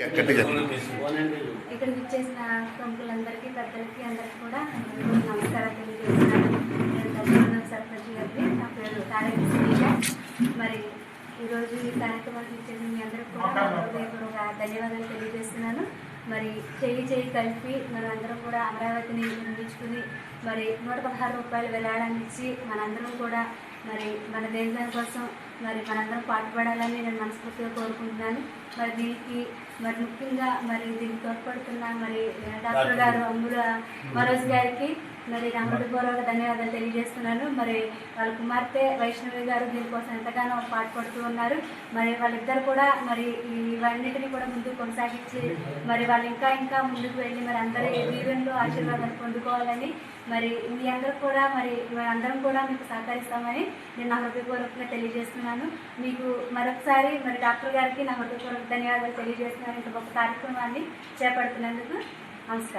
ఇక్కడ ఇక్కడికి వచ్చేసిన ప్రముఖులందరికీ పెద్దలకి అందరికీ కూడా నమస్కారం తెలియజేస్తున్నాను. నేను సర్పంచ్ గారికి నా పేరు తారక శ్రీజ మరి ఈరోజు ఈ కార్యక్రమానికి ఇచ్చిన మీ అందరికీ కూడా ధన్యవాదాలు తెలియజేస్తున్నాను. మరి చేయి చేయి కలిపి మనం అందరం కూడా అమరావతిని నిర్మించుకుని మరి నూట పదహారు రూపాయలు విరాళాన్ని ఇచ్చి మనందరం కూడా మరి మన దేశం కోసం మరి మనందరం పాటుపడాలని నేను మనస్ఫూర్తిగా కోరుకుంటున్నాను. మరి దీనికి మరి ముఖ్యంగా మరి దీనికి తోడ్పడుతున్న మరి డాక్టర్ గారు అమ్ముల మనోజ్ గారికి మరి నా హృదయపూర్వక ధన్యవాదాలు తెలియజేస్తున్నాను. మరి వాళ్ళ కుమార్తె వైష్ణవి గారు దీనికోసం ఎంతగానో పాటుపడుతూ ఉన్నారు. మరి వాళ్ళిద్దరు కూడా మరి ఇవన్నిటిని కూడా ముందుకు కొనసాగించి మరి వాళ్ళు ఇంకా ఇంకా ముందుకు వెళ్ళి మరి అందరి దీవెనలు ఆశీర్వాదాలు పొందుకోవాలని మరి మీ అందరూ కూడా మరి అందరం కూడా మీకు సహకరిస్తామని నేను నా హృదయపూర్వకంగా తెలియజేస్తున్నాను. మీకు మరొకసారి మరి డాక్టర్ గారికి నా హృదయపూర్వక ధన్యవాదాలు తెలియజేస్తున్నాను. ఇంత గొప్ప కార్యక్రమాన్ని చేపడుతున్నందుకు నమస్కారం.